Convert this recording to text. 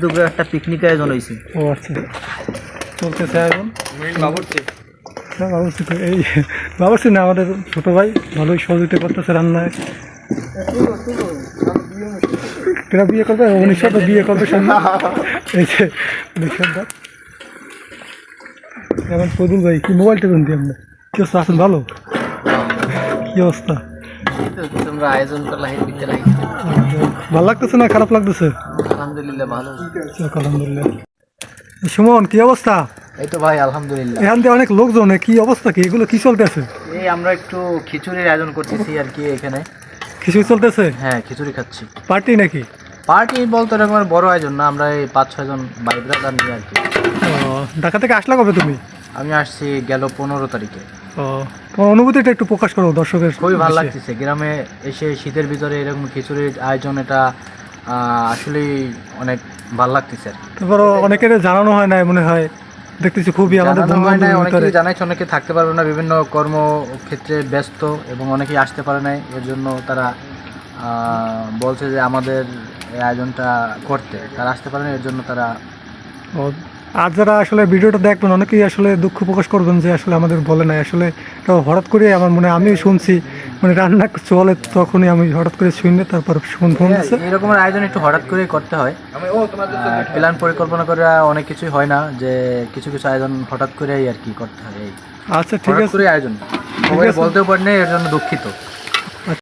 দুপুরে একটা পিকনিক আয়োজন হয়েছে। ও আচ্ছা। চলতেছে এখন। না বাবুর্চি তো এই বাবুর্চি না আমাদের ছোটো ভাই ভালোই সহযোগিতা করতেছে রান্নায়। কেনা বিয়ে করবে? উনিশশো তো বিয়ে করবে সামনে। এই যে এখন ফজুল ভাই কি মোবাইল টেবিল দিয়ে আমরা কি অবস্থা? আছেন ভালো? কি অবস্থা? তোমরা আয়োজন করলা হে বিদ্যালয় ভালো লাগতেছে না? খারাপ লাগতেছে? আলহামদুলিল্লাহ ভালো। আলহামদুলিল্লাহ। সুমন কি অবস্থা? এই তো ভাই আলহামদুলিল্লাহ। এখান থেকে অনেক লোকজন কি অবস্থা কি? এগুলো কি চলতেছে? এই আমরা একটু খিচুড়ির আয়োজন করতেছি আর কি এখানে। খিচুড়ি চলতেছে? হ্যাঁ খিচুড়ি খাচ্ছি। পার্টি নাকি? পার্টি বলতে এরকম বড় আয়োজন না আমরা এই পাঁচ ছয় জন ভাই ব্রাদার নিয়ে আর কি। ঢাকা থেকে আসলা কবে তুমি? আমি আসছি গেল পনেরো তারিখে। তোমার অনুভূতিটা একটু প্রকাশ করো দর্শকের খুবই ভালো লাগতেছে। গ্রামে এসে শীতের ভিতরে এরকম খিচুড়ির আয়োজন এটা আসলেই অনেক ভালো লাগতেছে আর তারপর অনেকের জানানো হয় না মনে হয়। দেখতেছি খুবই আমাদের অনেকেই জানাইছে অনেকে থাকতে পারবে না বিভিন্ন কর্মক্ষেত্রে ব্যস্ত এবং অনেকেই আসতে পারে নাই এর জন্য তারা আহ, বলছে যে আমাদের এই আয়োজনটা করতে। তারা আসতে পারে না এর জন্য তারা আর যারা আসলে ভিডিওটা দেখবেন অনেকেই আসলে দুঃখ প্রকাশ করবেন যে আসলে আমাদের বলে নাই। আসলে এটা হঠাৎ করে আমার মনে আমি শুনছি মানে রান্না চলে তখনই আমি হঠাৎ করে শুনে তারপর ফোন ফোন এরকমের আয়োজন একটু হঠাৎ করেই করতে হয়। প্ল্যান পরিকল্পনা করে অনেক কিছুই হয় না যে কিছু কিছু আয়োজন হঠাৎ করেই আর কি করতে হয় আচ্ছা ঠিক আছে। আয়োজন। বলতেও পারি এর জন্য দুঃখিত।